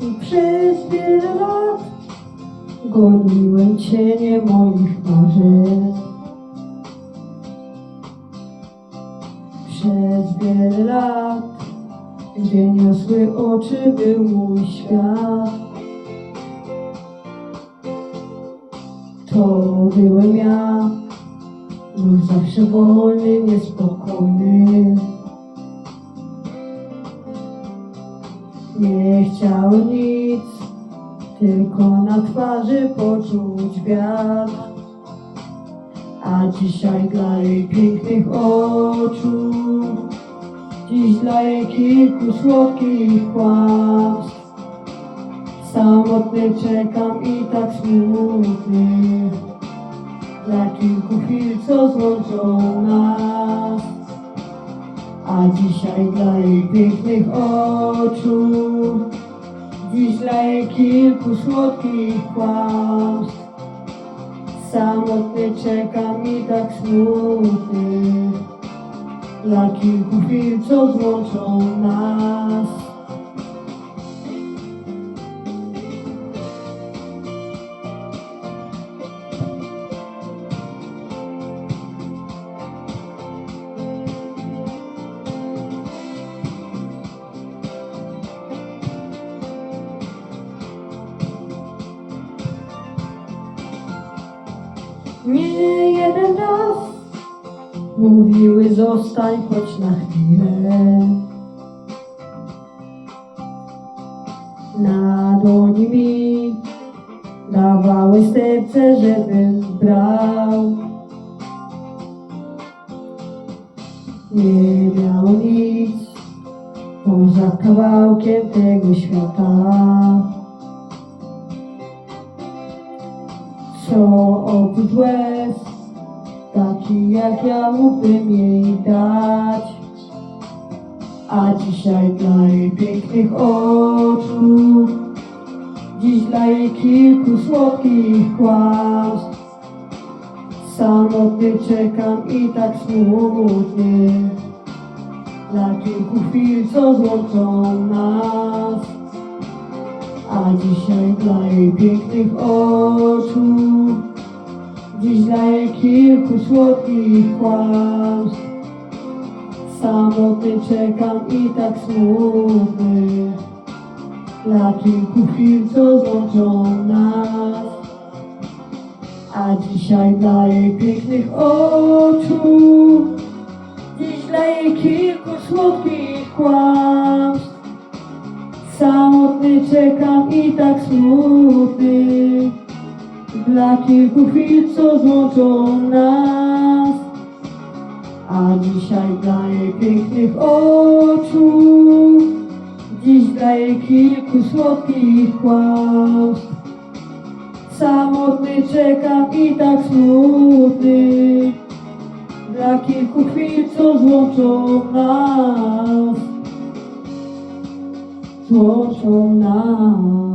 I przez wiele lat goniłem cienie moich marzeń. Przez wiele lat, gdzie niosły oczy był mój świat. To byłem ja, był zawsze wolny, niespokojny. Nie chciałem nic, tylko na twarzy poczuć wiatr. A dzisiaj dla jej pięknych oczu, dziś dla jej kilku słodkich kłamstw. Samotny czekam i tak smutny, dla kilku chwil, co złączą nas. A dzisiaj dla jej pięknych oczu, dziś dla jej kilku słodkich kłamstw. Samotny czekam i tak smutny, dla kilku chwil, co złączą nas. Nie jeden raz mówiły zostań choć na chwilę. Na dłoni mi dawały serce, żebym brał. Nie miało nic poza kawałkiem tego świata. Co oprócz łez, taki jak ja mógłbym jej dać. A dzisiaj dla jej pięknych oczu, dziś dla jej kilku słodkich kłamstw. Samotny czekam i tak smutny, dla kilku chwil, co złączą nas. A dzisiaj dla jej pięknych oczu, dziś dla jej kilku słodkich kłamstw. Samotny czekam i tak smutny, dla kilku chwil, co złączą nas. A dzisiaj dla jej pięknych oczu, dziś dla jej kilku słodkich kłamstw. Samotny czekam i tak smutny. Dla kilku chwil, co złączą nas. A dzisiaj dla jej pięknych oczu. Dziś dla jej kilku słodkich kłamstw Samotny czekam i tak smutny. Dla kilku chwil, co złączą nas złączą nas.